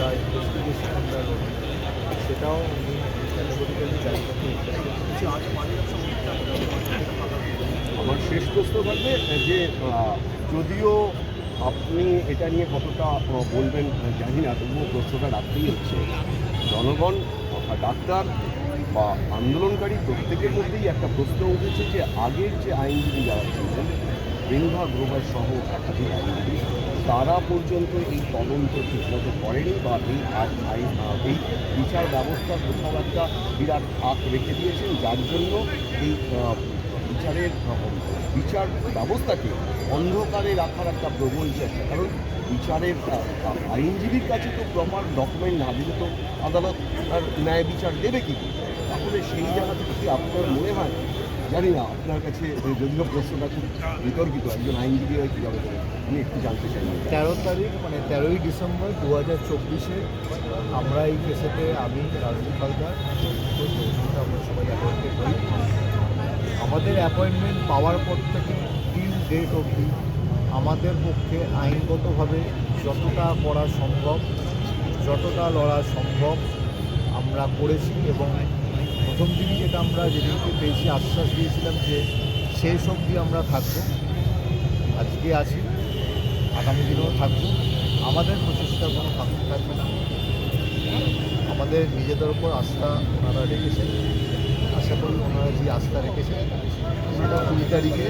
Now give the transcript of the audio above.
যা ইনভেস্টিগেশন আমরা সেটাও উনি ক্যাটাগরিক্যালি জারি আমার শেষ প্রশ্ন থাকবে যে যদিও আপনি এটা নিয়ে কতটা বলবেন জানি না, তবুও প্রশ্নটা রাখতেই হচ্ছে। জনগণ ডাক্তার বা আন্দোলনকারী প্রত্যেকের মধ্যেই একটা প্রশ্ন উঠেছে যে, আগের যে আইনজীবী যারা ছিলেন বেঙ্গা গ্রোভার সহ একাধিক তারা পর্যন্ত এই তদন্ত ঠিকমতো করেনি বা এই আই- আইন এই বিচার ব্যবস্থার কোথাও একটা বিরাট ফাঁক রেখে দিয়েছেন। যার জন্য এই বিচারের, বিচার ব্যবস্থাকে অন্ধকারে রাখার একটা প্রবল চেষ্টা। কারণ বিচারের আইনজীবীর কাছে তো প্রপার ডকুমেন্ট না দিলে তো আদালত আর ন্যায় বিচার দেবে কি তাহলে সেই জায়গা থেকে আপনার মনে হয় জানি না আপনার কাছে যদিও প্রশ্নটা খুব বিতর্কিত, একজন আইনজীবী হয়ে কীভাবে আমি একটু জানতে চাই। তেরো তারিখ মানে তেরোই ডিসেম্বর দু হাজার চব্বিশে আমরা এই কেসেতে আমি রাজদীপ হালদার, আমরা সবাই অ্যাপয়েন্টেড হই। আমাদের অ্যাপয়েন্টমেন্ট পাওয়ার পর থেকে টিল ডেট অবধি আমাদের পক্ষে আইনগতভাবে যতটা করা সম্ভব, যতটা লড়া সম্ভব আমরা করেছি এবং প্রথম দিনই যেটা আমরা যেদিনকে পেয়েছি আশ্বাস দিয়েছিলাম যে শেষ অবধি আমরা থাকব। আজকে আছি, আগামী দিনেও থাকব। আমাদের প্রচেষ্টা কোনো থাকতে থাকবে না। আমাদের নিজেদের ওপর আস্থা ওনারা রেখেছেন। আশা করি ওনারা যে আস্থা রেখেছেন, সেটা কুড়ি তারিখে